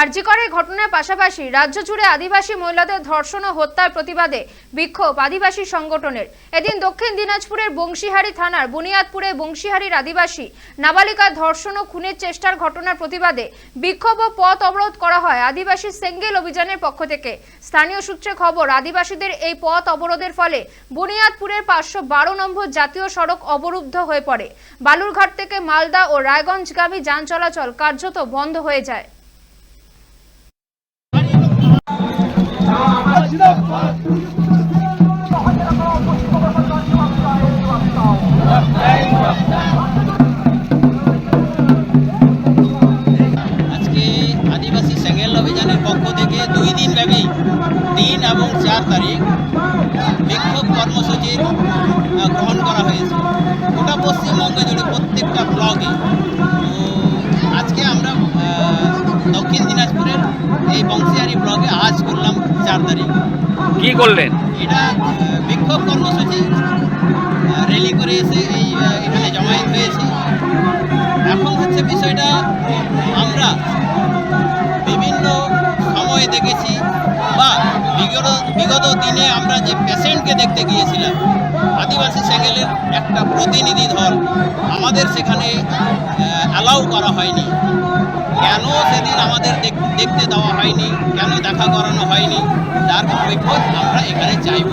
আরজিকরের ঘটনার পাশাপাশি রাজ্য জুড়ে আদিবাসী মহিলাদের ধর্ষণ ও হত্যার প্রতিবাদে বিক্ষোভ আদিবাসী সংগঠনের। এদিন দক্ষিণ দিনাজপুরের বংশীহারি থানার বুনিয়াদপুরে বংশীহারির আদিবাসী নাবালিকা ধর্ষণ ও খুনের চেষ্টার ঘটনার প্রতিবাদে বিক্ষোভ ও পথ অবরোধ করা হয় আদিবাসী সেঙ্গেল অভিযানের পক্ষ থেকে। স্থানীয় সূত্রে খবর, আদিবাসীদের এই পথ অবরোধের ফলে বুনিয়াদপুরের পাঁচশো বারো নম্বর জাতীয় সড়ক অবরুদ্ধ হয়ে পড়ে। বালুরঘাট থেকে মালদা ও রায়গঞ্জগামী যান চলাচল কার্যত বন্ধ হয়ে যায়। আদিবাসী সেঙ্গেল অভিযানের পক্ষ থেকে দুই দিন ব্যাপী তিন এবং চার তারিখ বিক্ষোভ কর্মসূচির গ্রহণ করা হয়েছে। গোটা পশ্চিমবঙ্গে জুড়ে প্রত্যেকটা ব্লকে তো আজকে আমরা দক্ষিণ দিনাজপুরের এই বংশিয়ারি ব্লকে আজ করলাম চার তারিখ। কি করলেন? এটা বিক্ষোভ কর্মসূচি হচ্ছে বিষয়টা আমরা বিভিন্ন সময়ে দেখেছি বা বিগত বিগত দিনে আমরা যে পেশেন্টকে দেখতে গিয়েছিলাম, আদিবাসী সেঙ্গেলের একটা প্রতিনিধি দল আমাদের সেখানে অ্যালাউ করা হয়নি। কেন সেদিন আমাদের দেখ- দেখতে দেওয়া হয়নি? কেন দেখা করানো হয়নি? তার কৈফত আমরা এখানে চাইব